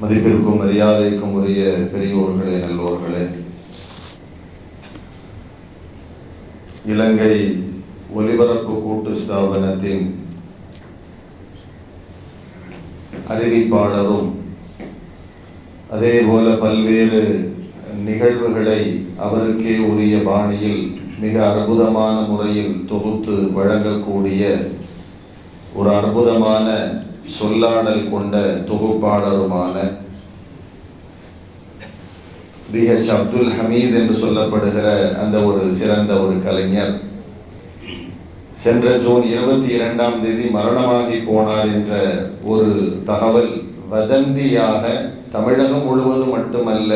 மதிப்பிற்கும் மரியாதைக்கும் உரிய பெரியோர்களே நல்லோர்களே இலங்கை ஒலிபரப்பு கூட்டு ஸ்தாபனத்தின் அறிவிப்பாளரும் அதே போல பல்வேறு நிகழ்வுகளை அவருக்கே உரிய பாணியில் மிக அற்புதமான முறையில் தொகுத்து வழங்கக்கூடிய ஒரு அற்புதமான சொல்லாடல் கொண்ட தொகுப்பாளருமான பி ஹெச் அப்துல் ஹமீத் என்று சொல்லப்படுகிற அந்த ஒரு சிறந்த ஒரு கலைஞர். சென்ற ஜூன் இருபத்தி இரண்டாம் தேதி மரணமாகி போனார் என்ற ஒரு தகவல் வதந்தியாக தமிழகம் முழுவதும் மட்டுமல்ல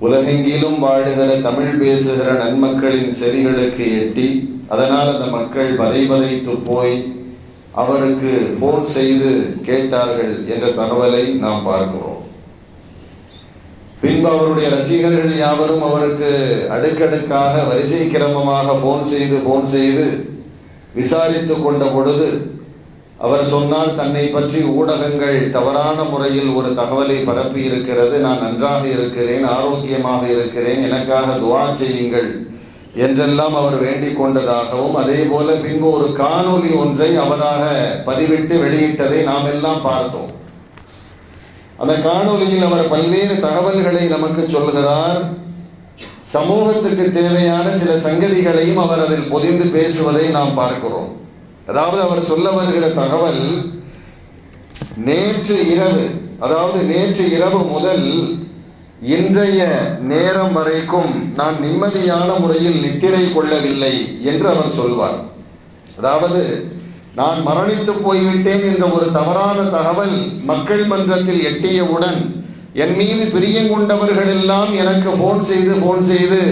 உலகெங்கிலும் வாழுகிற தமிழ் பேசுகிற நன்மக்களின் செவிகளுக்கு எட்டி அதனால் அந்த மக்கள் பதை பதைத்து போய் அவருக்கு போன் செய்து கேட்டார்கள் என்ற தகவலை நாம் பார்க்கிறோம். பின்பு அவருடைய ரசிகர்கள் யாவரும் அவருக்கு அடுக்கடுக்காக வரிசை கிரமமாக போன் செய்து போன் செய்து விசாரித்து கொண்ட பொழுது அவர் சொன்னால் தன்னை பற்றி ஊடகங்கள் தவறான முறையில் ஒரு தகவலை பரப்பி இருக்கிறது நான் நன்றாக இருக்கிறேன் ஆரோக்கியமாக இருக்கிறேன். எனக்காக துவா செய்யுங்கள். என்றெல்லாம் அவர் வேண்டிக் கொண்டதாகவும் அதே போல பின்பு ஒரு காணொளி ஒன்றை அவராக பதிவிட்டு வெளியிட்டதை நாம் எல்லாம் பார்த்தோம். அந்த காணொளியில் அவர் பல்வேறு தகவல்களை நமக்கு சொல்கிறார் சமூகத்துக்கு தேவையான சில சங்கதிகளையும் அவர் அதில் பொதிந்து பேசுவதை நாம் பார்க்கிறோம். அதாவது அவர் சொல்ல வருகிற தகவல் நேற்று இரவு அதாவது நேற்று இரவு முதல் இன்றைய நேரம் வரைக்கும் நான் நிம்மதியான முறையில் நித்திரை கொள்ளவில்லை என்று அவர் சொல்வார். அதாவது நான் மரணித்து போய்விட்டேன் என்ற ஒரு தவறான தகவல் மக்கள் மன்றத்தில் எட்டியவுடன் என் மீது பிரியங்கொண்டவர்கள் எல்லாம் எனக்கு போன் செய்து போன் செய்து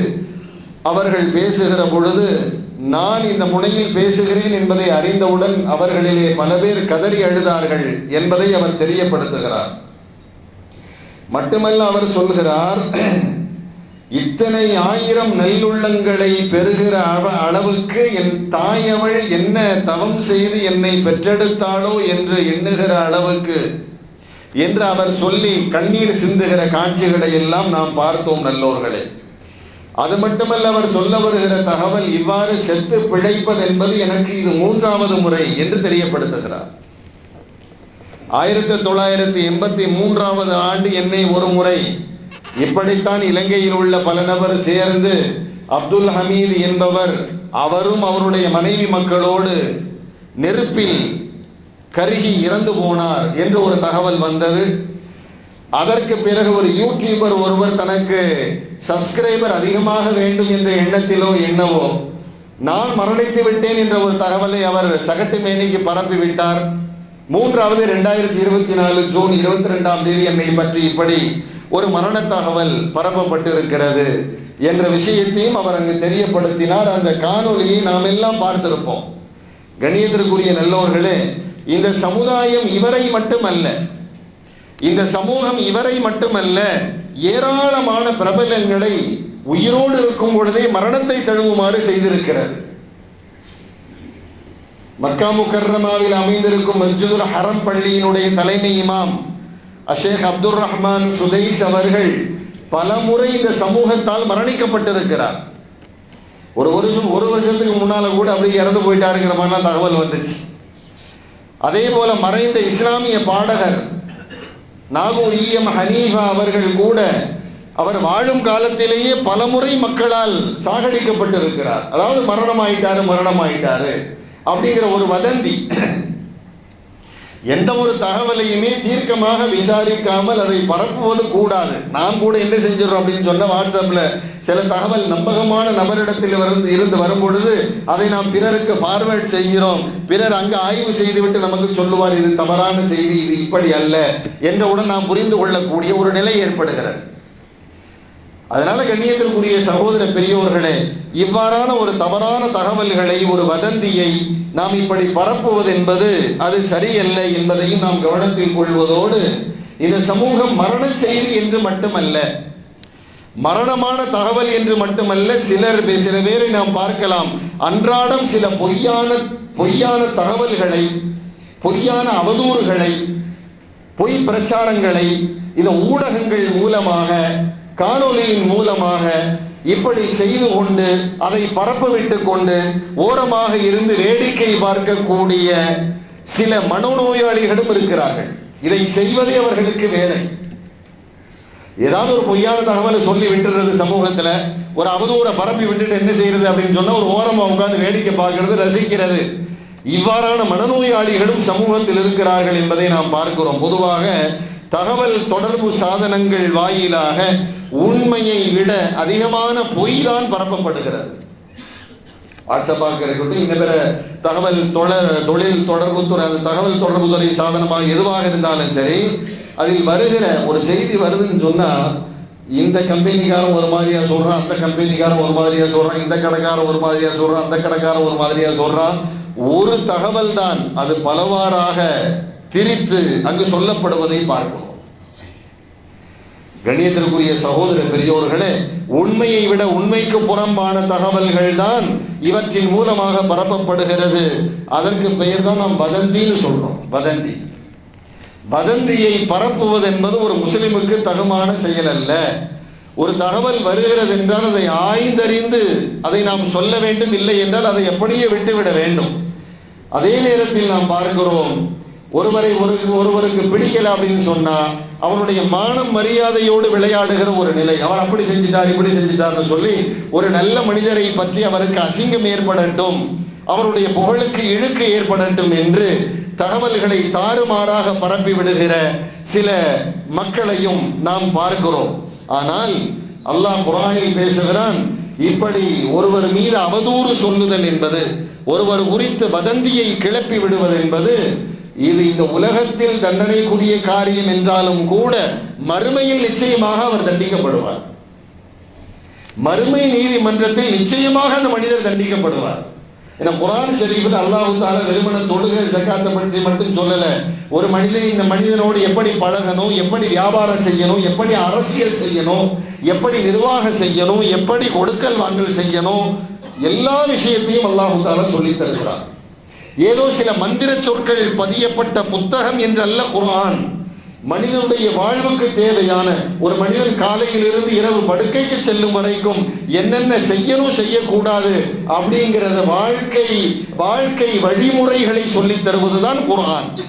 அவர்கள் பேசுகிற பொழுது நான் இந்த முனையில் பேசுகிறேன் என்பதை அறிந்தவுடன் அவர்களிலே பல பேர் கதறி அழுதார்கள் என்பதை அவர் தெரியப்படுத்துகிறார். மட்டுமல்ல அவர் சொல்கிறார் இத்தனை ஆயிரம் நல்லுள்ளங்களை பெறுகிற அள- அளவுக்கு என் தாயவள் என்ன தவம் செய்து என்னை பெற்றெடுத்தாளோ என்று எண்ணுகிற அளவுக்கு என்று அவர் சொல்லி கண்ணீர் சிந்துகிற காட்சிகளை எல்லாம் நாம் பார்த்தோம் நல்லோர்களே. அது மட்டுமல்ல அவர் சொல்ல வருகிற தகவல் இவ்வாறு செத்து பிழைப்பது என்பது எனக்கு இது மூன்றாவது முறை என்று தெரியப்படுத்துகிறார். ஆயிரத்தி தொள்ளாயிரத்தி எண்பத்தி மூன்றாவது ஆண்டு என்னை ஒரு முறை இப்படித்தான் இலங்கையில் உள்ள பல நபர் சேர்ந்து அப்துல் ஹமீது என்பவர் அவரும் அவருடைய மனைவி மக்களோடு நெருப்பில் கருகி இறந்து போனார் என்று ஒரு தகவல் வந்தது. அதற்கு பிறகு ஒரு யூடியூபர் ஒருவர் தனக்கு சப்ஸ்கிரைபர் அதிகமாக வேண்டும் என்ற எண்ணத்திலோ என்னவோ நான் மரணித்து விட்டேன் என்ற ஒரு தகவலை அவர் சகட்டு மேனிக்கு பரப்பிவிட்டார். விட்டார் மூன்றாவது ரெண்டாயிரத்தி இருபத்தி நாலு ஜூன் இருபத்தி ரெண்டாம் தேதி என்னை பற்றி இப்படி ஒரு மரண தகவல் பரப்பப்பட்டிருக்கிறது என்ற விஷயத்தையும் அவர் அங்கு தெரியப்படுத்தினார். அந்த காணொலியை நாம் எல்லாம் பார்த்திருப்போம். கணியத்திற்குரிய நல்லோர்களே இந்த சமுதாயம் இவரை மட்டுமல்ல இந்த சமூகம் இவரை மட்டுமல்ல ஏராளமான பிரபலங்களை உயிரோடு இருக்கும் பொழுதே மரணத்தை தழுவுமாறு செய்திருக்கிறது. மக்கா முக்கர்ரமாவில் அமைந்திருக்கும் மஸ்ஜிதுல் ஹரம் பள்ளியினுடைய தலைமை இமாம் அஷேக் அப்துல் ரஹ்மான் சுதைஸ் அவர்கள் பல முறை இந்த சமூகத்தால் மரணிக்கப்பட்டிருக்கிறார். ஒரு வருஷம் ஒரு வருஷத்துக்கு முன்னால கூட அப்படியே இறந்து போயிட்டாருங்கிற மாதிரிலாம் தகவல் வந்துச்சு. அதே போல மறைந்த இஸ்லாமிய பாடகர் நாகூர் ஈஎம் ஹனீஃபா அவர்கள் கூட அவர் வாழும் காலத்திலேயே பலமுறை மக்களால் சாகடிக்கப்பட்டிருக்கிறார். அதாவது மரணம் ஆயிட்டாரு மரணம் ஆயிட்டாரு அப்படிங்கிற ஒரு வதந்தி. எந்த ஒரு தகவலையுமே தீர்க்கமாக விசாரிக்காமல் அதை பரப்புவது கூடாது. நாம் கூட என்ன செஞ்சிடறோம் அப்படின்னு சொன்ன வாட்ஸ்அப்பில் சில தகவல் நம்பகமான நபரிடத்தில் இருந்து இருந்து வரும்பொழுது அதை நாம் பிறருக்கு ஃபார்வேர்ட் செய்கிறோம். பிறர் அங்கு ஆய்வு செய்துவிட்டு நமக்கு சொல்லுவார் இது தவறான செய்தி இது இப்படி அல்ல என்றவுடன் நாம் புரிந்து கொள்ளக்கூடிய ஒரு நிலை ஏற்படுகிறது. அதனால கண்ணியத்திற்குரிய சகோதர பெரியோர்களே இவ்வாறான ஒரு தவறான தகவல்களை ஒரு வதந்தியை நாம் இப்படி பரப்புவது என்பது அது சரியல்ல என்பதையும் நாம் கவனத்தில் கொள்வதோடு இந்த சமூகம் மரண செய்தி என்று மட்டுமல்ல மரணமான தகவல் என்று மட்டுமல்ல சிலர் சில பேரை நாம் பார்க்கலாம். அன்றாடம் சில பொய்யான பொய்யான தகவல்களை பொய்யான அவதூறுகளை பொய் பிரச்சாரங்களை இந்த ஊடகங்கள் மூலமாக காணொலியின் மூலமாக இப்படி செய்து கொண்டு அதை பரப்பவிட்டு கொண்டு ஓரமாக இருந்து வேடிக்கை பார்க்கக்கூடிய சில மனோநோயாளிகளும் இருக்கிறார்கள். இதை செய்வதே அவர்களுக்கு வேலை. ஏதாவது ஒரு பொய்யான தகவலை சொல்லி விட்டுறது சமூகத்தில் ஒரு அவதூறை பரப்பி விட்டுட்டு என்ன செய்யறது அப்படின்னு சொன்னால் ஒரு ஓரமாக உட்காந்து வேடிக்கை பார்க்கறது ரசிக்கிறது. இவ்வாறான மனநோயாளிகளும் சமூகத்தில் இருக்கிறார்கள் என்பதை நாம் பார்க்கிறோம். பொதுவாக தகவல் தொடர்பு சாதனங்கள் வாயிலாக உண்மையை விட அதிகமான பொய் தான் பரப்பப்படுகிறது வாட்ஸ்அப்பாக இருக்கட்டும் இந்த பிற தகவல் தொடர் தொழில் தொடர்பு துறை அது தகவல் தொடர்பு துறை சாதனமாக எதுவாக இருந்தாலும் சரி அதில் வருகிற ஒரு செய்தி வருதுன்னு சொன்னால் இந்த கம்பெனிக்காரன் ஒரு மாதிரியா சொல்றான் அந்த கம்பெனிக்காரன் ஒரு மாதிரியா சொல்றான் இந்த கடைக்காரன் ஒரு மாதிரியா சொல்றான் அந்த கடைக்காரன் ஒரு மாதிரியா சொல்றான். ஒரு தகவல் தான் அது பலவாறாக திரித்து அங்கு சொல்லப்படுவதை பார்க்கிறோம் கணியத்திற்குரிய சகோதர பெரியோர்களே உண்மையை விட உண்மைக்கு புறம்பான தகவல்கள் தான் இவற்றின் மூலமாக பரப்பப்படுகிறது. அதற்கு பெயர் தான் நாம் வதந்தின்னு சொல்றோம். வதந்தி. வதந்தியை பரப்புவது என்பது ஒரு முஸ்லிமுக்கு தகுமான செயல் அல்ல. ஒரு தகவல் வருகிறது என்றால் அதை ஆய்ந்தறிந்து அதை நாம் சொல்ல வேண்டும் இல்லை என்றால் அதை எப்படியே விட்டுவிட வேண்டும். அதே நேரத்தில் நாம் பார்க்கிறோம் ஒருவரை ஒரு ஒருவருக்கு பிடிக்கல அப்படின்னு சொன்னா அவருடைய மானம் மரியாதையோடு விளையாடுகிற ஒரு நிலை. அவர் அப்படி செஞ்சிட்டார் இப்படி செஞ்சிட்டார்னு சொல்லி ஒரு நல்ல மனிதரை பற்றி அவருக்கு அசிங்கம் ஏற்படட்டும். அவருடைய புகழுக்கு இழுக்கு ஏற்படட்டும் என்று தகவல்களை தாறுமாறாக பரப்பி விடுகிற சில மக்களையும் நாம் பார்க்கிறோம். ஆனால் அல்லாஹ் குரானில் பேசுகிறான் இப்படி ஒருவர் மீது அவதூறு சொல்லுதல் என்பது ஒருவர் குறித்து வதந்தியை கிளப்பி விடுவது என்பது இது இந்த உலகத்தில் தண்டனைக்குரிய காரியம் என்றாலும் கூட மறுமையில் நிச்சயமாக அவர் தண்டிக்கப்படுவார். மறுமை நீதிமன்றத்தில் நிச்சயமாக அந்த மனிதர் தண்டிக்கப்படுவார். ஏன்னா குரான் ஷெரீஃபில் அல்லாஹு தால வெறுமன தொழுகை சக்காத்தை பற்றி மட்டும் சொல்லல. ஒரு மனிதன் இந்த மனிதனோடு எப்படி பழகணும் எப்படி வியாபாரம் செய்யணும் எப்படி அரசியல் செய்யணும் எப்படி நிர்வாகம் செய்யணும் எப்படி கொடுக்கல் வாங்கல் செய்யணும் எல்லா விஷயத்தையும் அல்லாஹு தால சொல்லி தருகிறார். ஏதோ சில மந்திர சொற்கள் பதியப்பட்ட புத்தகம் என்றல்ல குர்ஆன். மனிதனுடைய வாழ்வுக்கு தேவையான ஒரு மனிதன் காலையிலிருந்து இரவு படுக்கைக்கு செல்லும் வரைக்கும் என்னென்ன செய்யணும் செய்யக்கூடாது அப்படிங்கிறத வாழ்க்கை வாழ்க்கை வழிமுறைகளை சொல்லித் தருவதுதான் குர்ஆன்.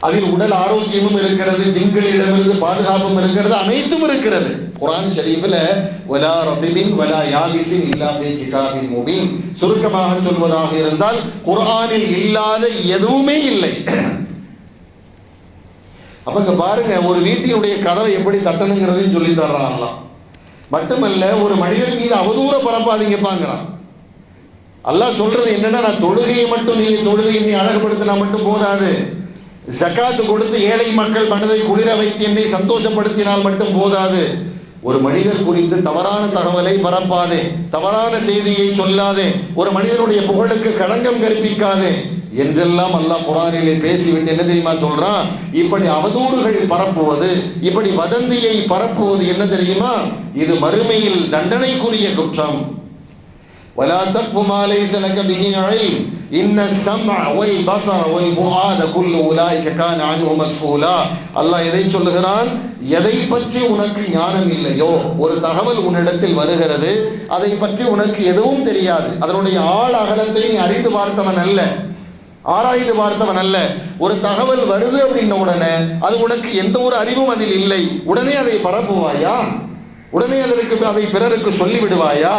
அதில் உடல் ஆரோக்கியமும் இருக்கிறது ஜிங்களிடமிருந்து பாதுகாப்பும் இருக்கிறது அனைத்தும் இருக்கிறது. குரான் ஷரீஃபில் வலா ரபிபின் வலா யாபிசின் இல்லாமே கிதாபின் முபீன். சுருக்கமாக சொல்வதாக இருந்தால் குர்ஆனில் இல்லாத எதுவுமே இல்லை. அப்ப பாருங்க ஒரு வீட்டினுடைய கதவை எப்படி தட்டணுங்கிறதையும் சொல்லி தர்றாங்களாம். மட்டுமல்ல ஒரு மனிதன் மீது அவதூற பரப்பாதீங்கப்பாங்கிறான் அல்லாஹ் சொல்றது என்னன்னா நான் தொழுகையை மட்டும் நீங்க தொழுகையை நீ அழகுபடுத்தினா மட்டும் போதாது. ஜக்காத்து கொடுத்து ஏழை மக்கள் மனதை குளிர வைத்து என்னை சந்தோஷப்படுத்தினால் மட்டும் போதாது. ஒரு மனிதர் குறித்து தவறான தகவலை பரப்பாதே தவறான செய்தியை சொல்லாதே ஒரு மனிதனுடைய புகழுக்கு களங்கம் கற்பிக்காதே என்றெல்லாம் அல்லாஹ் குரானிலே பேசிவிட்டு என்ன தெரியுமா சொல்றான்? இப்படி அவதூறுகள் பரப்புவது இப்படி வதந்தியை பரப்புவது என்ன தெரியுமா? இது மறுமையில் தண்டனைக்குரிய குற்றம். ولا تقف ما ليس لك به علم إن السمع والبصر والفؤاد كل أولئك كان عنه مسؤولا அல்லாஹ் எதை சொல்லுகிறான் எதை பற்றி உனக்கு ஞானம் இல்லையோ ஒரு தகவல் உன்னிடத்தில் வருகிறது அதை பற்றி உனக்கு எதுவும் தெரியாது அதனுடைய ஆள் அகலத்தை நீ அறிந்து பார்த்தவன் அல்ல ஆராய்ந்து பார்த்தவன் அல்ல ஒரு தகவல் வருது அப்படின்ன உடனே அது உனக்கு எந்த ஒரு அறிவும் அதில் இல்லை உடனே அதை பரப்புவாயா உடனே அதற்கு அதை பிறருக்கு சொல்லி விடுவாயா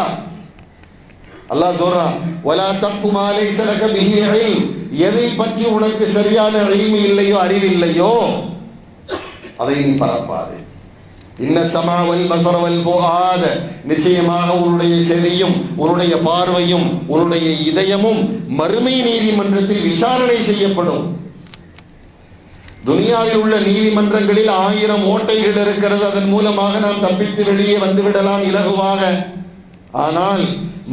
அல்லாஹ் சொல்றான் வலா தப்பு மாலை சலக பிஹி எதை பற்றி உனக்கு சரியான அறிவு இல்லையோ அறிவில்லையோ அதை நீ பரப்பாது. இன்ன சமாவல் பசரவல் போகாத நிச்சயமாக உன்னுடைய செவியும் உன்னுடைய பார்வையும் உன்னுடைய இதயமும் மறுமை நீதிமன்றத்தில் விசாரணை செய்யப்படும். துனியாவில் உள்ள நீதிமன்றங்களில் ஆயிரம் ஓட்டைகள் இருக்கிறது. அதன் மூலமாக நாம் தப்பித்து வெளியே வந்துவிடலாம் இலகுவாக ஆனால்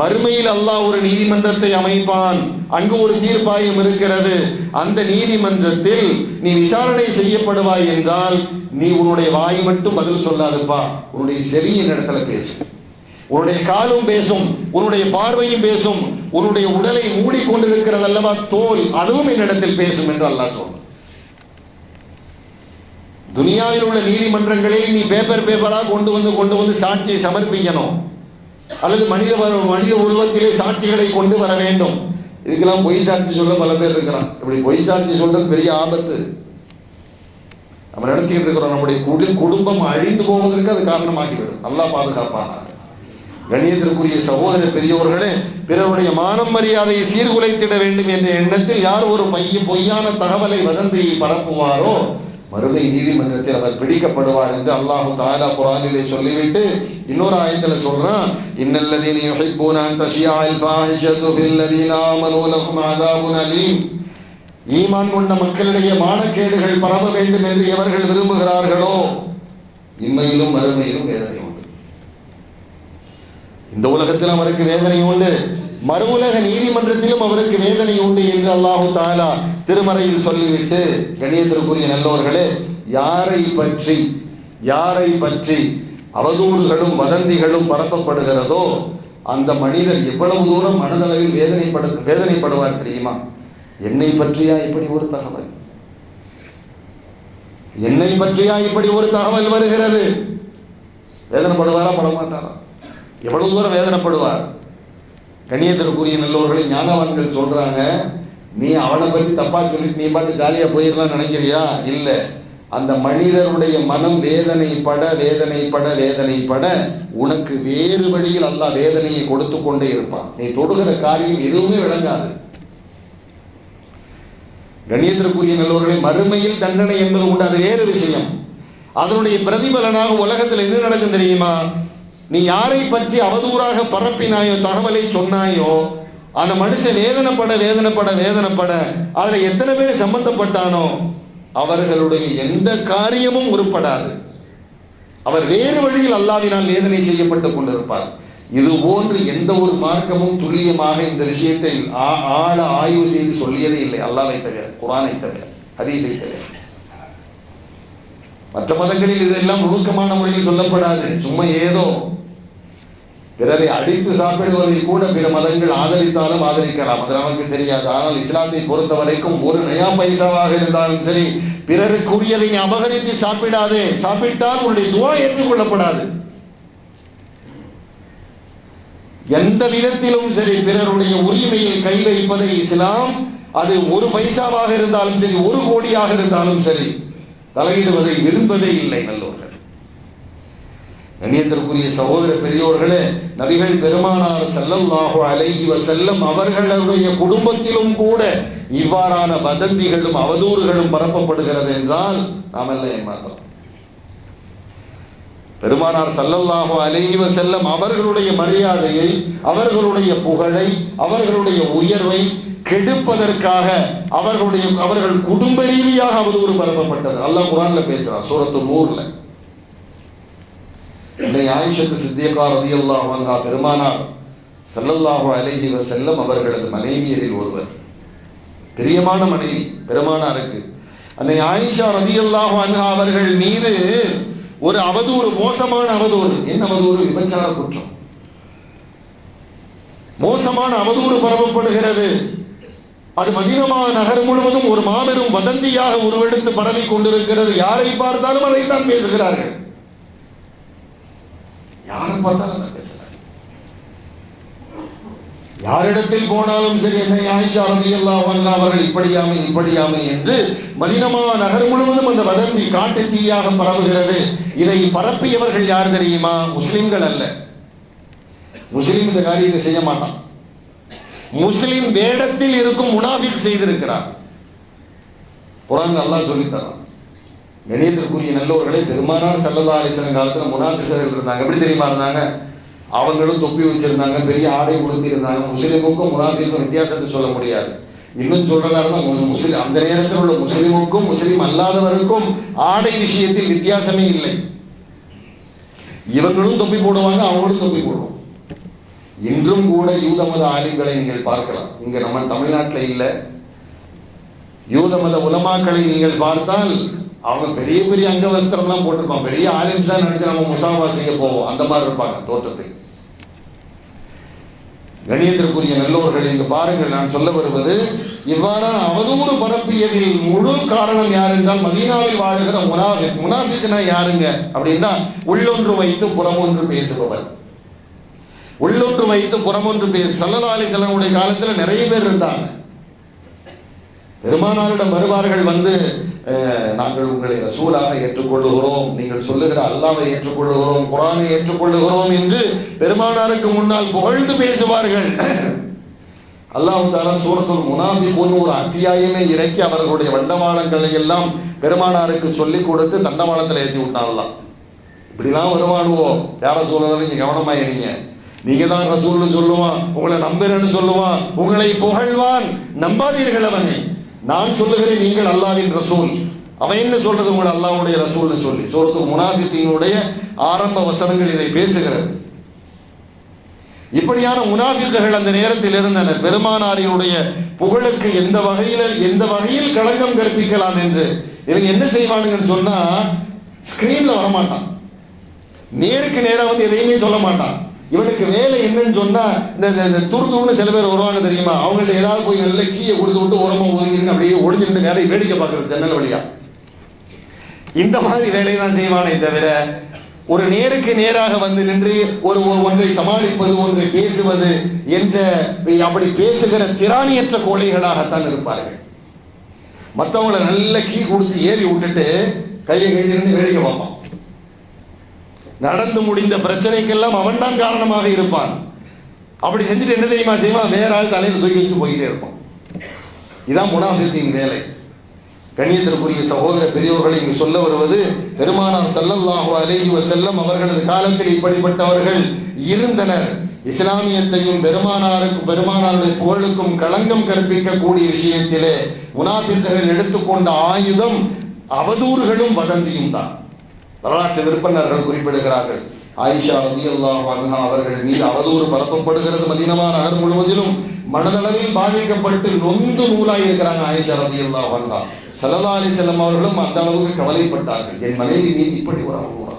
மறுமையில் அல்லாஹ் ஒரு நீதிமன்றத்தை அமைப்பான். அங்கு ஒரு தீர்ப்பாயம் இருக்கிறது. அந்த நீதிமன்றத்தில் நீ விசாரணை செய்யப்படுவாய் என்றால் நீ உன்னுடைய வாய் மட்டும் பதில் சொல்லாதுப்பா. உன்னுடைய செவியின் இடத்துல பேசு உன்னுடைய காலும் பேசும். உன்னுடைய பார்வையும் பேசும். உன்னுடைய உடலை மூடிக்கொண்டிருக்கிறது அல்லவா? தோல் அதுவும் என்னிடத்தில் பேசும் என்று அல்லாஹ் சொல்லும் துனியாவில் உள்ள நீதிமன்றங்களில் நீ பேப்பர் பேப்பராக கொண்டு வந்து கொண்டு வந்து சாட்சியை சமர்ப்பிக்கணும். அல்லது மனித மனித உருவத்திலே சாட்சிகளை கொண்டு வர வேண்டும். இதுக்கெல்லாம் பொய் சாட்சி சொல்ல பல பேர் இருக்கிறான். இப்படி பொய் சாட்சி சொல்றது பெரிய ஆபத்து. நம்ம நினைச்சுக்கிட்டு இருக்கிறோம் நம்முடைய குடி குடும்பம் அழிந்து போவதற்கு அது காரணமாகிவிடும். நல்லா பாதுகாப்பான? கணியத்திற்குரிய சகோதர பெரியவர்களே பிறருடைய மானம் மரியாதையை சீர்குலைத்திட வேண்டும் என்ற எண்ணத்தில் யார் ஒரு பைய பொய்யான தகவலை வதந்தியை பரப்புவாரோ மறுமை நீதிமன்றத்தில் அவர் பிடிக்கப்படுவார் என்று அல்லாஹு தாலா குரானிலே சொல்லிவிட்டு இன்னொரு ஆயத்தில் சொல்றான் இன்னல்லதீன யுஹிப்பூன அன் தஷியால் ஃபாஹிஷது ஃபில் லதீன ஆமனூ லஹும் அதாபுன் அலீம். ஈமான் கொண்ட மக்களிடையே மானக்கேடுகள் பரவ வேண்டும் என்று எவர்கள் விரும்புகிறார்களோ இம்மையிலும் மறுமையிலும் வேதனை உண்டு. இந்த உலகத்தில் அவருக்கு வேதனை உண்டு. மறு உலக நீதிமன்றத்திலும் அவருக்கு வேதனை உண்டு என்று அல்லாஹு தாலா திருமறையில் சொல்லிவிட்டு கணியத்திற்குரிய நல்லோர்களே யாரை பற்றி யாரை பற்றி அவதூறுகளும் வதந்திகளும் பரப்பப்படுகிறதோ அந்த மனிதர் எவ்வளவு தூரம் மனதளவில் வேதனைப்படு வேதனைப்படுவார் தெரியுமா? என்னை பற்றியா இப்படி ஒரு தகவல்? என்னை பற்றியா இப்படி ஒரு தகவல் வருகிறது? வேதனைப்படுவாரா படமாட்டாரா? எவ்வளவு தூரம் வேதனைப்படுவார்? கணியத்திற்குரிய நல்லவர்களை ஞானவான்கள் சொல்றாங்க நீ அவனை பத்தி தப்பா சொல்லிட்டு நீ பாட்டு ஜாலியா போயிடலாம் நினைக்கிறியா? இல்ல. அந்த மனிதருடைய மனம் வேதனைப்பட வேதனைப்பட வேதனைப்பட உனக்கு வேறு வழியில் அல்லா வேதனையை கொடுத்து கொண்டே இருப்பான். நீ தொடுகிற காரியம் எதுவுமே விளங்காது. கணியத்திற்குரிய நல்லவர்களை மறுமையில் தண்டனை என்பது உண்டு. அது வேறு விஷயம். அதனுடைய பிரதிபலனாக உலகத்தில் என்ன நடக்கும் தெரியுமா? நீ யாரை பற்றி அவதூறாக பரப்பினாயோ தகவலை சொன்னாயோ அந்த மனுஷன் வேதனைப்பட வேதனைப்பட வேதனைப்பட அதுல எத்தனை பேர் சம்பந்தப்பட்டானோ அவர்களுடைய எந்த காரியமும் உருப்படாது அவர் வேறு வழியில் அல்லாவினால் வேதனை செய்யப்பட்டு கொண்டிருப்பார். இது போன்று எந்த ஒரு மார்க்கமும் துல்லியமாக இந்த விஷயத்தை ஆ- ஆழ ஆய்வு செய்து சொல்லியதே இல்லை. அல்லாவை தவிர குரானை தவிர ஹதீஸை தவிர. மற்ற மதங்களில் இதெல்லாம் நுணுக்கமான முறையில் சொல்லப்படாது. சும்மா ஏதோ பிறரை அடித்து சாப்பிடுவதை கூட பிற மதங்கள் ஆதரித்தாலும் ஆதரிக்கலாம். அது நமக்கு தெரியாது. ஆனால் இஸ்லாத்தை பொறுத்த வரைக்கும் ஒரு நயா பைசாவாக இருந்தாலும் சரி பிறருக்குரியதை நீ அபகரித்து சாப்பிடாதே. சாப்பிட்டால் உன்னுடைய துவா ஏற்றுக்கொள்ளப்படாது எந்த விதத்திலும் சரி பிறருடைய உரிமையில் கை வைப்பதை இஸ்லாம் அது ஒரு பைசாவாக இருந்தாலும் சரி ஒரு கோடியாக இருந்தாலும் சரி தலையிடுவதை விரும்பவே இல்லை நல்லோர்கள். கண்ணியத்திற்குரிய சகோதர பெரியோர்களே நபிகள் பெருமானார் ஸல்லல்லாஹு அலைஹி வஸல்லம் அவர்களுடைய குடும்பத்திலும் கூட இவ்வாறான வதந்திகளும் அவதூறுகளும் பரப்பப்படுகிறது என்றால் நாமெல்லாம் ஏமாத்தலாம் பெருமானார் ஸல்லல்லாஹு அலைஹி வஸல்லம் அவர்களுடைய மரியாதையை அவர்களுடைய புகழை அவர்களுடைய உயர்வை கெடுப்பதற்காக அவர்களுடைய அவர்கள் குடும்ப ரீதியாக அவதூறு பரப்பப்பட்டது. அல்லாஹ் குரான்ல பேசுறான் சூரத்து நூறுல என்னை ஆயிஷத்து சித்தியகா ரதியல்லாஹு அன்ஹா பெருமானார் ஸல்லல்லாஹு அலைஹி செல்லம் அவர்களது மனைவியரில் ஒருவர். பிரியமான மனைவி பெருமானாருக்கு. அன்னை ஆயிஷா ரதியல்லாஹு அன்ஹா அவர்கள் மீது ஒரு அவதூறு மோசமான அவதூறு. என்ன அவதூறு? விபச்சார குற்றம். மோசமான அவதூறு பரவப்படுகிறது அது மதீனமா நகர் முழுவதும் ஒரு மாபெரும் வதந்தியாக உருவெடுத்து பரவி கொண்டிருக்கிறது. யாரை பார்த்தாலும் அதைத்தான் பேசுகிறார்கள். யாரை பார்த்தாலும் நான் பேசுறேன் யாரிடத்தில் போனாலும் சரி என்னை ஆயிஷா ரதியல்லாஹு அன்ஹா அவர்கள் இப்படியாமை இப்படியாமை என்று மதினமா நகர் முழுவதும் அந்த வதந்தி காட்டு தீயாக பரவுகிறது. இதை பரப்பியவர்கள் யார் தெரியுமா? முஸ்லிம்கள் அல்ல. முஸ்லிம் இந்த காரியத்தை செய்ய மாட்டான். முஸ்லிம் வேடத்தில் இருக்கும் முனாஃபிக் செய்திருக்கிறார் குரான் நல்லா சொல்லித்தரான் கணியத்திற்குரிய நல்லவர்களை பெருமானார் சல்லல்லா அலிசன காலத்தில் முனாஃபிகர்கள் இருந்தாங்க. எப்படி தெரியுமா இருந்தாங்க? அவங்களும் தொப்பி வச்சிருந்தாங்க பெரிய ஆடை கொடுத்திருந்தாங்க முஸ்லிமுக்கும் முனாஃபிக்கும் வித்தியாசத்தை சொல்ல முடியாது. இன்னும் சொல்றதா இருந்தால் முஸ்லிம் அந்த நேரத்தில் உள்ள முஸ்லிமுக்கும் முஸ்லிம் அல்லாதவருக்கும் ஆடை விஷயத்தில் வித்தியாசமே இல்லை. இவங்களும் தொப்பி போடுவாங்க அவங்களும் தொப்பி போடுவாங்க. இன்றும் கூட யூத மத ஆலிம்களை நீங்கள் பார்க்கலாம். இங்க நம்ம தமிழ்நாட்டில் இல்லை. யூத மத உலமாக்களை நீங்கள் பார்த்தால் அவங்க பெரிய பெரிய அங்க வஸ்திரம்லாம் போட்டிருப்பாங்க. பெரிய ஆலிம்ஸா நினைச்சு நம்ம முசாபா செய்ய போவோம். அந்த மாதிரி இருப்பாங்க தோற்றத்தில். கணியத்திற்குரிய நல்லோர்கள் இங்கு பாருங்கள் நான் சொல்ல வருவது இவ்வாறான அவதூறு பரப்பியதில் முழு காரணம் யார் என்றால் மதீனாவில் வாழுகிற முனாஃபிக். முனாஃபிக்னா யாருங்க? அப்படின்னா உள்ளொன்று வைத்து புறமொன்று பேசுபவர். உள்ளொன்று வைத்து புறமொன்று பேசு. சல்லல்லா அலிசல்லமுடைய காலத்தில் நிறைய பேர் இருந்தாங்க. பெருமானாரிடம் வருவார்கள் வந்து நாங்கள் உங்களை ரசூலாக ஏற்றுக்கொள்ளுகிறோம். நீங்கள் சொல்லுகிற அல்லாவை ஏற்றுக்கொள்ளுகிறோம் குரானை ஏற்றுக்கொள்ளுகிறோம் என்று பெருமானாருக்கு முன்னால் புகழ்ந்து பேசுவார்கள். அல்லாஹ் தாலா சூரத்துல் முனாஃபிகூன் ஒரு அத்தியாயமே இறக்கி அவர்களுடைய வண்டவாளங்களை எல்லாம் பெருமானாருக்கு சொல்லிக் கொடுத்து தண்டவாளத்தில் ஏற்றி விட்டாங்களாம் இப்படிலாம் வருவானுவோ யார சூழலும் நீங்க கவனமா இருங்க. நீங்க தான் ரசூல்னு சொல்லுவான் உங்களை நம்புறேன்னு சொல்லுவான் உங்களை புகழ்வான் நம்பாதீர்கள் அவனை. நான் சொல்லுகிறேன் நீங்கள் அல்லாவின் ரசூல். அவன் என்ன சொல்றது உங்களை அல்லாவுடைய ரசூல்னு சொல்லி. சூரத்து முனாஃபித்தினுடைய ஆரம்ப வசனங்கள் இதை பேசுகிறது. இப்படியான முனாஃபிக்குகள் அந்த நேரத்தில் இருந்தன. பெருமானாரினுடைய புகழுக்கு எந்த வகையில் எந்த வகையில் களங்கம் கற்பிக்கலாம் என்று. இவங்க என்ன செய்வானுங்கன்னு சொன்னா ஸ்கிரீன்ல வரமாட்டான். நேருக்கு நேராக வந்து எதையுமே சொல்ல மாட்டான். இவனுக்கு வேலை என்னன்னு சொன்னா இந்த இந்த- துருதுன்னு சில பேர் வருவாங்க தெரியுமா? அவங்கள்ட்ட ஏதாவது போய் நல்ல கீயை கொடுத்து விட்டு உரமா ஒதுங்கிருந்து அப்படியே ஒடிஞ்சிருந்து வேலையை வேடிக்கை பார்க்கறது ஜன்னல் வழியா. இந்த மாதிரி வேலையை தான் செய்வானே தவிர ஒரு நேருக்கு நேராக வந்து நின்று ஒரு ஒரு ஒன்றை சமாளிப்பது ஒன்றை பேசுவது என்ற அப்படி பேசுகிற திராணியற்ற கோழைகளாகத்தான் இருப்பார்கள். மற்றவங்களை நல்ல கீ கொடுத்து ஏறி விட்டுட்டு கையை கட்டிருந்து வேடிக்கை பார்ப்பான். நடந்து முடிந்த பிரச்சனைக்கெல்லாம் அவன்தான் காரணமாக இருப்பான். அப்படி செஞ்சுட்டு என்ன தெரியுமா செய்வான்? வேற ஆள் தலையில் தூக்கி வச்சுட்டு போய்கிட்டே இருப்பான். இதான் முனாஃபித்தின் வேலை. கண்ணியத்திற்குரிய சகோதர பெரியோர்களை இங்கு சொல்ல வருவது பெருமானார் ஸல்லல்லாஹு அலைஹி செல்லம் அவர்களது காலத்தில் இப்படிப்பட்டவர்கள் இருந்தனர். இஸ்லாமியத்தையும் பெருமானாருக்கும் பெருமானாருடைய புகழுக்கும் களங்கம் கற்பிக்கக்கூடிய விஷயத்திலே முனாபித்தர்கள் எடுத்துக்கொண்ட ஆயுதம் அவதூறுகளும் வதந்தியும் தான். வரலாற்று விற்பனர்கள் குறிப்பிடுகிறார்கள். ஆயிஷா ரதி அல்லாஹ் அவர்கள் மீது அவதூறு பரப்பப்படுகிறது. மதினமான நகர் முழுவதிலும் மனதளவில் பாதிக்கப்பட்டு நொந்து நூலாய் இருக்கிறாங்க ஆயிஷா ரதி அல்லாஹ் ஸல்லல்லாஹு அலைஹி செல்லம் அவர்களும் அந்த அளவுக்கு கவலைப்பட்டார்கள். என் மனைவி மீது இப்படி ஒரு அவதூறா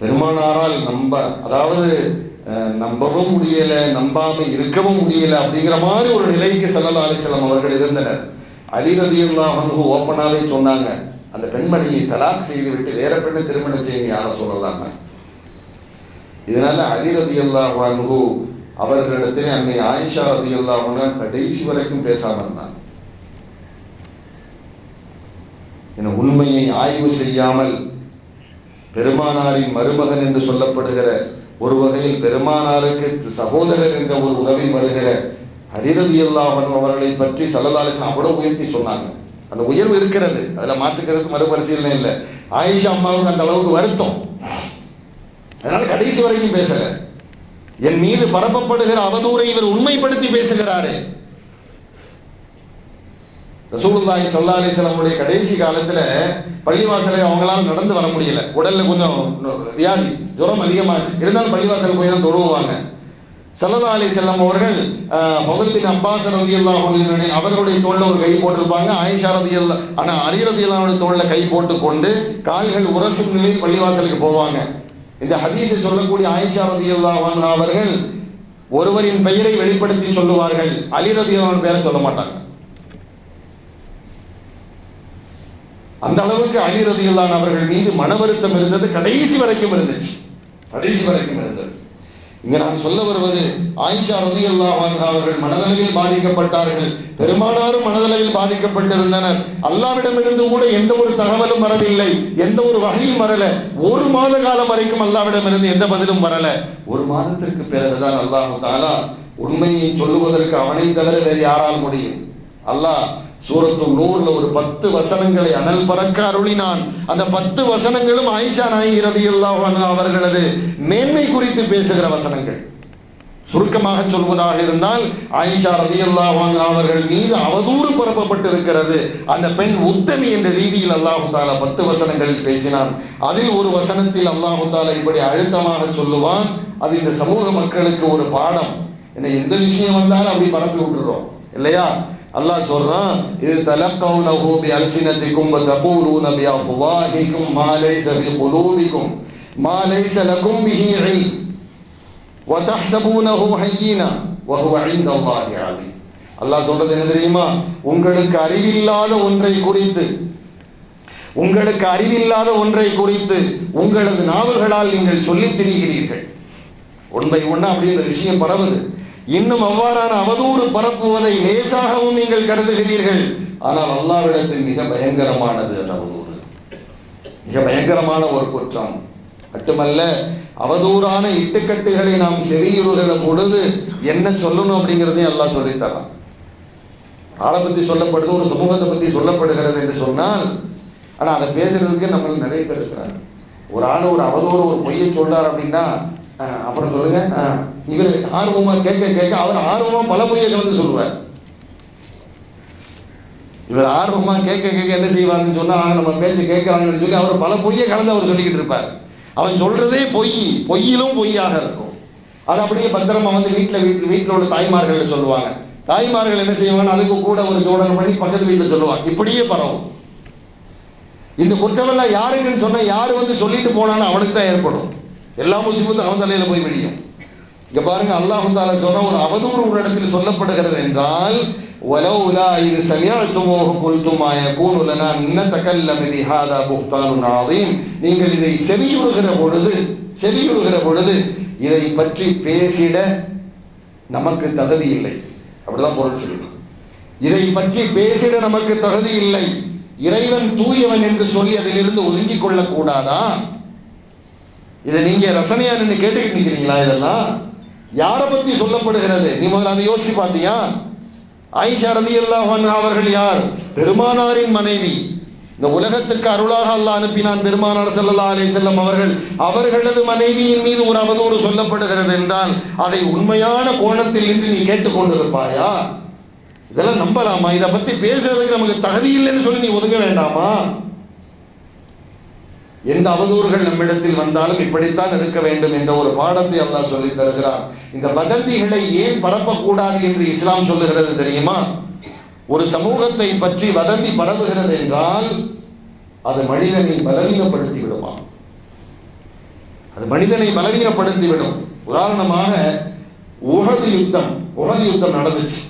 பெருமானாரால் நம்ப அதாவது நம்பவும் முடியல நம்பாம இருக்கவும் முடியல அப்படிங்கிற மாதிரி ஒரு நிலைக்கு ஸல்லல்லாஹு அலைஹி அவர்கள் இருந்தனர். அலி ரதி அல்லாஹ் ஓப்பனாவே சொன்னாங்க அந்த பெண்மணியை தலாக் செய்துவிட்டு வேற பெண்ணை திருமணம் செய்யுங்க யார சொல்லலாம் இதனால அலி ரதியல்லாஹு அன்ஹு அவர்களிடத்திலே அன்னை ஆயிஷா ரதியல்லாஹு அன்ஹா கடைசி வரைக்கும் பேசாம இருந்தாங்க. என உண்மையை ஆய்வு செய்யாமல் பெருமானாரின் மருமகன் என்று சொல்லப்படுகிற ஒரு வகையில் பெருமானாருக்கு சகோதரர் என்ற ஒரு உறவில் வருகிற ஹரிரதி அல்லாஹன் அவர்களை பற்றி சல்லதாலிசன் அவ்வளவு உயர்த்தி சொன்னாங்க. அந்த உயர்வு இருக்கிறது. அதில் மாற்றுக்கிறது மறுபரிசீலனை இல்லை. ஆயிஷா அம்மாவுக்கு அந்த அளவுக்கு வருத்தம். அதனால கடைசி வரைக்கும் பேசல. என் மீது பரப்பப்படுகிற அவதூறை இவர் உண்மைப்படுத்தி பேசுகிறாரே. ரசூலுல்லாஹி சல்லா அலிஸ்லாமுடைய கடைசி காலத்தில் பள்ளிவாசலை அவங்களால நடந்து வர முடியல. உடல்ல கொஞ்சம் வியாதி ஜுரம் அதிகமா இருந்தாலும் பள்ளிவாசல் போய் தான் தொழுவாங்க சல்லதா அலி செல்லம் அவர்கள் ஃபதல் அப்பாஸ் ரதி அல்லா அவர்களுடைய தோளில் ஒரு கை போட்டிருப்பாங்க. ஆயிஷா அல்லா ஆனா அலி அல்லாவுடைய தோள்ல கை போட்டு கொண்டு கால்கள் உரசும் நிலையில் பள்ளிவாசலுக்கு போவாங்க. இந்த ஹதீஸை சொல்லக்கூடிய ஆயிஷா ரதி அல்லா அவர்கள் ஒருவரின் பெயரை வெளிப்படுத்தி சொல்லுவார்கள். அலி ரதி அல்லாவின் பெயரை சொல்ல மாட்டாங்க. அந்த அளவுக்கு அலி ரதியுல்லான் அவர்கள் மீது மன வருத்தம் இருந்தது. கடைசி வரைக்கும் இருந்துச்சு. கடைசி வரைக்கும் இருந்தது. இங்க நான் சொல்ல வருவது ஆயிஷா ரதி அன்ஹா அவர்கள் மனதளவில் பாதிக்கப்பட்டார்கள். பெருமானாரும் மனதளவில் பாதிக்கப்பட்டிருந்தனர். அல்லாவிடமிருந்து கூட எந்த ஒரு தகவலும் வரவில்லை. எந்த ஒரு வகையும் வரல. ஒரு மாத காலம் வரைக்கும் அல்லாவிடமிருந்து எந்த பதிலும் வரல. ஒரு மாதத்திற்கு பிறகுதான் அல்லாஹு தாலா உண்மையை சொல்லுவதற்கு அவனை தவிர வேறு யாரால் முடியும்? அல்லாஹ் சூரத்து நூறுல ஒரு பத்து வசனங்களை அனல் பறக்க அருளினான் அந்த பத்து வசனங்களும் ஆயிஷா நாயகி ரலியல்லாஹு அவர்களது மேன்மை குறித்து பேசுகிற வசனங்கள். சுருக்கமாக சொல்வதாக இருந்தால் ஆயிஷா ரலியல்லாஹு அன்ஹா அவர்கள் மீது அவதூறு பரப்பப்பட்டிருக்கிறது. அந்த பெண் உத்தமி என்ற ரீதியில் அல்லாஹு தாலா பத்து வசனங்களில் பேசினான். அதில் ஒரு வசனத்தில் அல்லாஹு தாலா இப்படி அழுத்தமாக சொல்லுவான் அது இந்த சமூக மக்களுக்கு ஒரு பாடம். என்ன எந்த விஷயம் வந்தாலும் அப்படி பரப்பி விட்டுறோம். இல்லையா? அல்லாஹ் சொல்றான் இது தலக்கவுனஹு பி அல்சினத்திக்கும் வ தகூலூன பி அஃப்வாஹிக்கும் மா லைஸ பி குலூபிக்கும் மா லைஸ லகும் பிஹி இல்ம் வ தஹ்சபூனஹு ஹய்யினா வ ஹுவ இன்தல்லாஹி அலீம். அல்லாஹ் சொல்றது என்ன தெரியுமா? உங்களுக்கு அறிவில்லாத ஒன்றை குறித்து. உங்களுக்கு அறிவில்லாத ஒன்றை குறித்து உங்களது நாவல்களால் நீங்கள் சொல்லித் திரிகிறீர்கள். ஒன்றை ஒன்று அப்படி விஷயம் பரவுது. இன்னும் அவ்வாறான அவதூறு பரப்புவதை லேசாகவும் நீங்கள் கருதுகிறீர்கள். ஆனால் அல்லாவிடத்தில் மிக பயங்கரமானது அந்த அவதூறு. மிக பயங்கரமான ஒரு குற்றம். மட்டுமல்ல அவதூறான இட்டுக்கட்டுகளை நாம் செவியுறுகிற பொழுது என்ன சொல்லணும் அப்படிங்கிறதையும் எல்லாம் சொல்லித்தரான். ஆளை பற்றி சொல்லப்படுது ஒரு சமூகத்தை பற்றி சொல்லப்படுகிறது என்று சொன்னால் ஆனால் அதை பேசுறதுக்கு நம்ம நிறைய பேர் இருக்கிறாங்க. ஒரு ஆள் ஒரு அவதூறு ஒரு பொய்யை சொல்றார் அப்படின்னா அப்புறம் சொல்லுங்க இவர் ஆர்வமா கேட்க கேட்க அவர் ஆர்வமா பல பொய்யை கலந்து சொல்லுவார். இவர் ஆர்வமா கேட்க கேட்க என்ன செய்வாருன்னு சொன்னா "ஆ, நம்ம பேச்சு கேட்கறாங்கன்னு சொல்லி அவர் பல பொய்யை கலந்து அவர் சொல்லிக்கிட்டு இருப்பார். அவன் சொல்றதே பொய் பொய்யிலும் பொய்யாக இருக்கும். அது அப்படியே பத்திரமா வந்து வீட்டில் வீட்டில் வீட்டில் உள்ள தாய்மார்கள் சொல்லுவாங்க. தாய்மார்கள் என்ன செய்வாங்க அதுக்கு கூட ஒரு ஜோடனை பண்ணி பக்கத்து வீட்டில் சொல்லுவாங்க. இப்படியே பரவும். இந்த குற்றமெல்லாம் யாருக்குன்னு சொன்னா யாரு வந்து சொல்லிட்டு போனான்னு அவனுக்கு தான் ஏற்படும். எல்லா முசிபத்தும் அவன் தலையில போய் விடியும். இங்க பாருங்க அல்லாஹு தாலா சொன்ன ஒரு அவதூறு ஒரு இடத்தில் சொல்லப்படுகிறது என்றால் ولولا إذ سمعتموه قلتم ما يكون لنا أن نتكلم بهذا بهتان عظيم நீங்கள் இதை செவியுறுகிற பொழுது செவியுறுகிற பொழுது இதை பற்றி பேசிட நமக்கு தகுதி இல்லை அப்படிதான் பொருள் சொல்லணும் இதை பற்றி பேசிட நமக்கு தகுதி இல்லை இறைவன் தூயவன் என்று சொல்லி அதிலிருந்து ஒதுங்கிக் கொள்ளக் கூடாதா இதை நீங்க ரசனையா நின்று கேட்டுக்கிட்டு நிக்கிறீங்களா இதெல்லாம் யாரை பத்தி சொல்லப்படுகிறது? நீ முதல்ல அதை யோசிச்சு பார்த்தியா ஐஷா ரதி அன்ஹா அவர்கள் யார்? பெருமானாரின் மனைவி. இந்த உலகத்துக்கு அருளாக அல்லாஹ் அனுப்பினான் பெருமானார் ஸல்லல்லாஹு அலே செல்லம் அவர்கள். அவர்களது மனைவியின் மீது ஒரு அவதூறு சொல்லப்படுகிறது என்றால் அதை உண்மையான கோணத்தில் நின்று நீ கேட்டுக்கொண்டிருப்பாயா? இதெல்லாம் நம்பலாமா? இதை பத்தி பேசுறதுக்கு நமக்கு தகுதி இல்லைன்னு சொல்லி நீ ஒதுங்க வேண்டாமா? எந்த அவதூறுகள் நம்மிடத்தில் வந்தாலும் இப்படித்தான் இருக்க வேண்டும் என்ற ஒரு பாடத்தை அல்லாஹ் சொல்லி தருகிறான். இந்த வதந்திகளை ஏன் பரப்பக்கூடாது என்று இஸ்லாம் சொல்லுகிறது தெரியுமா? ஒரு சமூகத்தை பற்றி வதந்தி பரவுகிறது என்றால் அது மனிதனை பலவீனப்படுத்தி விடுமா? அது மனிதனை பலவீனப்படுத்தி விடும். உதாரணமாக உகது யுத்தம் உகது யுத்தம் நடந்துச்சு.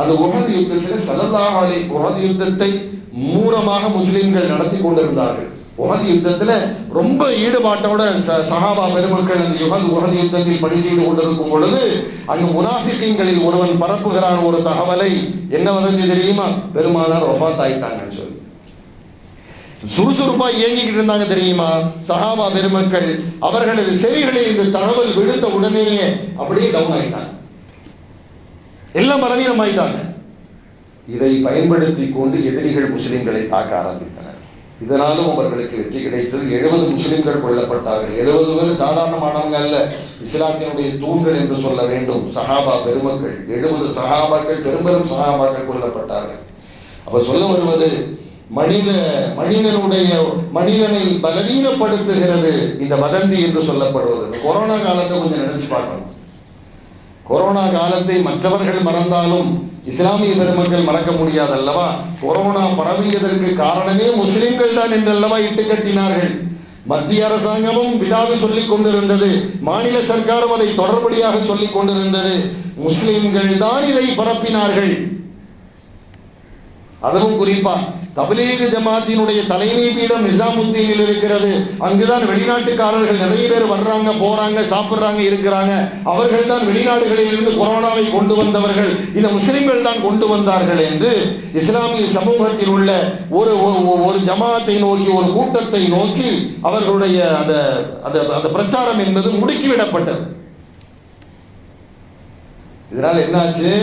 அந்த உகது யுத்தத்தில் சல்லல்லாஹு அலைஹி யுத்தத்தை மூலமாக முஸ்லிம்கள் நடத்தி கொண்டிருந்தார்கள். உகது யுத்தத்தில் ரொம்ப ஈடுபாட்டோட ச- சஹாபா பெருமக்கள் அந்த யுகது உகது யுத்தத்தில் பணி செய்து கொண்டிருக்கும் பொழுது அங்கு முனாஃபிக்கிங்களில் ஒருவன் பரப்புகிறான் ஒரு தகவலை என்ன வதந்தி தெரியுமா? பெருமானார் ஒஃபாத் ஆயிட்டாங்கன்னு சொல்லி. சுறுசுறுப்பா இயங்கிக்கிட்டு இருந்தாங்க தெரியுமா? சஹாபா பெருமக்கள் அவர்களது செவிகளில் இந்த தகவல் விழுந்த உடனேயே அப்படியே டவுன் ஆயிட்டாங்க. எல்லாம் பலவீனம் ஆயிட்டாங்க இதை பயன்படுத்தி கொண்டு எதிரிகள் முஸ்லிம்களை தாக்க ஆரம்பித்தனர். இதனாலும் அவர்களுக்கு வெற்றி கிடைத்தது. எழுபது முஸ்லிம்கள் கொல்லப்பட்டார்கள். எழுபது பேர் சாதாரணமானவங்க அல்ல. இஸ்லாத்தினுடைய தூண்கள் என்று சொல்ல வேண்டும். சஹாபா பெருமக்கள். எழுபது சஹாபாக்கள் பெரும்பெரும் சஹாபாக்கள் கொல்லப்பட்டார்கள். அப்ப சொல்ல வருவது மனித மனிதனுடைய மனிதனை பலவீனப்படுத்துகிறது இந்த வதந்தி என்று சொல்லப்படுவது. கொரோனா காலத்தை கொஞ்சம் நினைச்சு பார்க்கணும். கொரோனா காலத்தை மற்றவர்கள் மறந்தாலும் இஸ்லாமிய பெருமக்கள் மறக்க முடியாது அல்லவா கொரோனா பரவியதற்கு காரணமே முஸ்லிம்கள் தான் என்றல்லவா இட்டு கட்டினார்கள். மத்திய அரசாங்கமும் விடாது சொல்லிக் கொண்டிருந்தது. மாநில சர்க்காரும் அதை தொடர்படியாக சொல்லிக் கொண்டிருந்தது. முஸ்லிம்கள் தான் இதை பரப்பினார்கள். அதுவும் குறிப்பா தபலீக ஜமாத்தினுடைய தலைமை பீடம் நிசாமுத்தீனில் இருக்கிறது. அங்குதான் வெளிநாட்டுக்காரர்கள் நிறைய பேர் வர்றாங்க போறாங்க சாப்பிடுறாங்க இருக்கிறாங்க. அவர்கள் தான் வெளிநாடுகளில் இருந்து கொரோனாவை கொண்டு வந்தவர்கள். இந்த முஸ்லிம்கள் தான் கொண்டு வந்தார்கள் என்று இஸ்லாமிய சமூகத்தில் உள்ள ஒரு ஒரு- ஒரு ஜமாத்தை நோக்கி ஒரு கூட்டத்தை நோக்கி அவர்களுடைய அந்த அந்த அந்த பிரச்சாரம் என்பது முடுக்கிவிடப்பட்டது. இதனால் என்னாச்சு?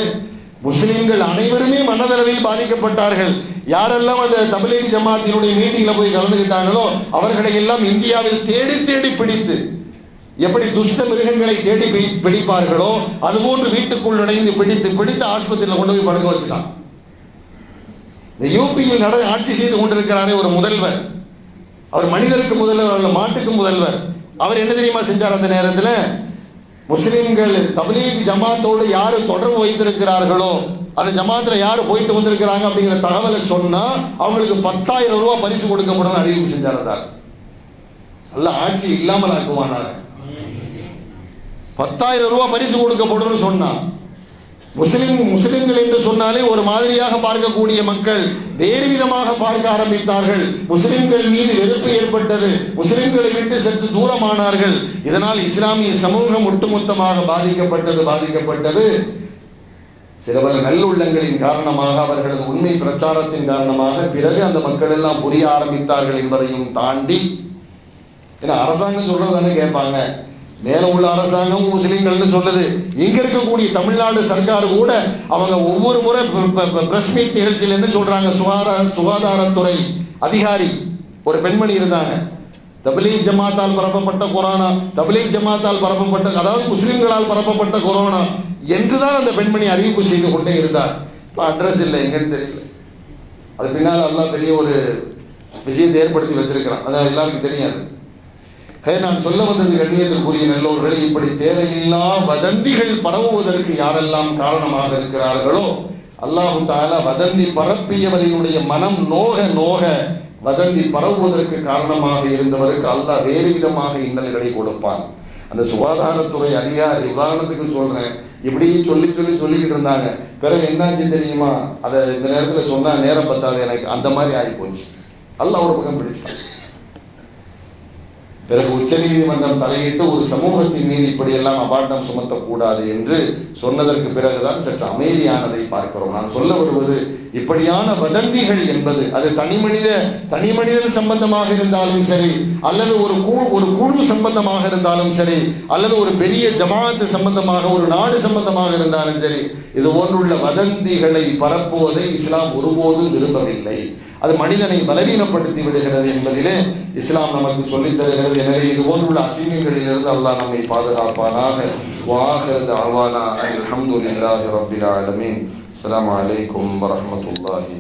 முஸ்லிம்கள் அனைவருமே மனதளவில் பாதிக்கப்பட்டார்கள். யாரெல்லாம் அந்த தமிழக ஜமாத்தினுடைய மீட்டிங்ல போய் கலந்துக்கிட்டாங்களோ அவர்களை எல்லாம் இந்தியாவில் தேடி தேடி பிடித்து எப்படி துஷ்ட மிருகங்களை தேடி பிடிப்பார்களோ அதுபோன்று வீட்டுக்குள் நுழைந்து பிடித்து பிடித்து ஆஸ்பத்திரியில் கொண்டு போய் படுக்க வச்சுட்டான் இந்த யூபியில் நட ஆட்சி செய்து கொண்டிருக்கிறாரே ஒரு முதல்வர். அவர் மனிதருக்கு முதல்வர் அல்ல மாட்டுக்கு முதல்வர். அவர் என்ன தெரியுமா செஞ்சார் அந்த நேரத்தில்? முஸ்லீம்கள் தபலீக் ஜமாத்தோடு யாரு தொடர்பு வைத்திருக்கிறார்களோ அந்த ஜமாத்துல யாரு போயிட்டு வந்திருக்கிறாங்க அப்படிங்கிற தகவலை சொன்னா அவங்களுக்கு பத்தாயிரம் ரூபாய் பரிசு கொடுக்கப்படும் அறிவிப்பு செஞ்சார் நல்ல ஆட்சி இல்லாமல் ஆக்குவானார் பத்தாயிரம் ரூபாய் பரிசு கொடுக்கப்படும் சொன்னான் முஸ்லிம் முஸ்லிம்கள் என்று சொன்னாலே ஒரு மாதிரியாக பார்க்கக்கூடிய மக்கள் வேறு விதமாக பார்க்க ஆரம்பித்தார்கள். முஸ்லிம்கள் மீது வெறுப்பு ஏற்பட்டது. முஸ்லிம்களை விட்டு சற்று தூரமானார்கள். இதனால் இஸ்லாமிய சமூகம் ஒட்டுமொத்தமாக பாதிக்கப்பட்டது பாதிக்கப்பட்டது. சில பல நல்லுள்ளங்களின் காரணமாக அவர்களது உண்மை பிரச்சாரத்தின் காரணமாக பிறகு அந்த மக்கள் எல்லாம் புரிய ஆரம்பித்தார்கள் என்பதையும் தாண்டி. ஏன்னா அரசாங்கம் சொல்றதானே கேட்பாங்க. மேல உள்ள அரசாங்கம் முஸ்லீம்கள்னு சொல்லுது. இங்க இருக்கக்கூடிய தமிழ்நாடு சர்க்கார் கூட அவங்க ஒவ்வொரு முறை பிரஸ் மீட் நிகழ்ச்சியில் என்ன சொல்றாங்க சுகாதார சுகாதாரத்துறை அதிகாரி. ஒரு பெண்மணி இருந்தாங்க. தபிலீக் ஜமாத்தால் பரப்பப்பட்ட கொரோனா தபிலீக் ஜமாத்தால் பரப்பப்பட்ட அதாவது முஸ்லீம்களால் பரப்பப்பட்ட கொரோனா என்றுதான் அந்த பெண்மணி அறிவிப்பு செய்து கொண்டே இருந்தார். இப்போ அட்ரஸ் இல்லை எங்கன்னு தெரியல. அது பின்னால் எல்லாம் பெரிய ஒரு விஷயத்தை ஏற்படுத்தி வச்சிருக்கிறான். அதான் எல்லாருக்கும் தெரியாது. நான் சொல்ல வந்தது கண்ணியத்திற்குரிய நல்லோர்களே இப்படி தேவையில்லா வதந்திகள் பரவுவதற்கு யாரெல்லாம் காரணமாக இருக்கிறார்களோ அல்லாஹு தாலா வதந்தி பரப்பியவரினுடைய மனம் நோக நோக வதந்தி பரவுவதற்கு காரணமாக இருந்தவருக்கு அல்லாஹ் வேறு விதமாக இன்னல்களை கொடுப்பான். அந்த சுகாதாரத்துறை அதிகாரி உதாரணத்துக்கு சொல்றேன். இப்படி சொல்லி சொல்லி சொல்லிக்கிட்டு இருந்தாங்க. பிறகு என்னாச்சு தெரியுமா? அதை இந்த நேரத்தில் சொன்னா நேரம் பத்தாது எனக்கு. அந்த மாதிரி ஆகி போச்சு அல்லாஹ் ஒரு பக்கம் பிடிச்சான். பிறகு உச்சநீதிமன்றம் தலையிட்டு ஒரு சமூகத்தின் மீது இப்படியெல்லாம் அபாண்டம் சுமத்தக்கூடாது என்று சொன்னதற்கு பிறகுதான் சற்று அமைதியானதை பார்க்கிறோம். நான் சொல்ல வருவது இப்படியான வதந்திகள் என்பது அது தனி மனித தனி மனிதன் சம்பந்தமாக இருந்தாலும் சரி அல்லது ஒரு குழு ஒரு குழு சம்பந்தமாக இருந்தாலும் சரி அல்லது ஒரு பெரிய ஜமாத்து சம்பந்தமாக ஒரு நாடு சம்பந்தமாக இருந்தாலும் சரி இது போன்றுள்ள வதந்திகளை பரப்புவதை இஸ்லாம் ஒருபோதும் விரும்பவில்லை. அது மனிதனை பலவீனப்படுத்தி விடுகிறது என்பதிலே இஸ்லாம் நமக்கு சொல்லித் தருகிறது. எனவே இது போன்றுள்ள அசிங்கங்களிலிருந்து அல்லாஹ் நம்மை பாதுகாப்பானாக. வாஹர் அவானா அல்ஹம்துலில்லாஹி ரப்பில் ஆலமீன். அஸ்ஸலாமு அலைக்கும் வரஹ்மத்துல்லாஹி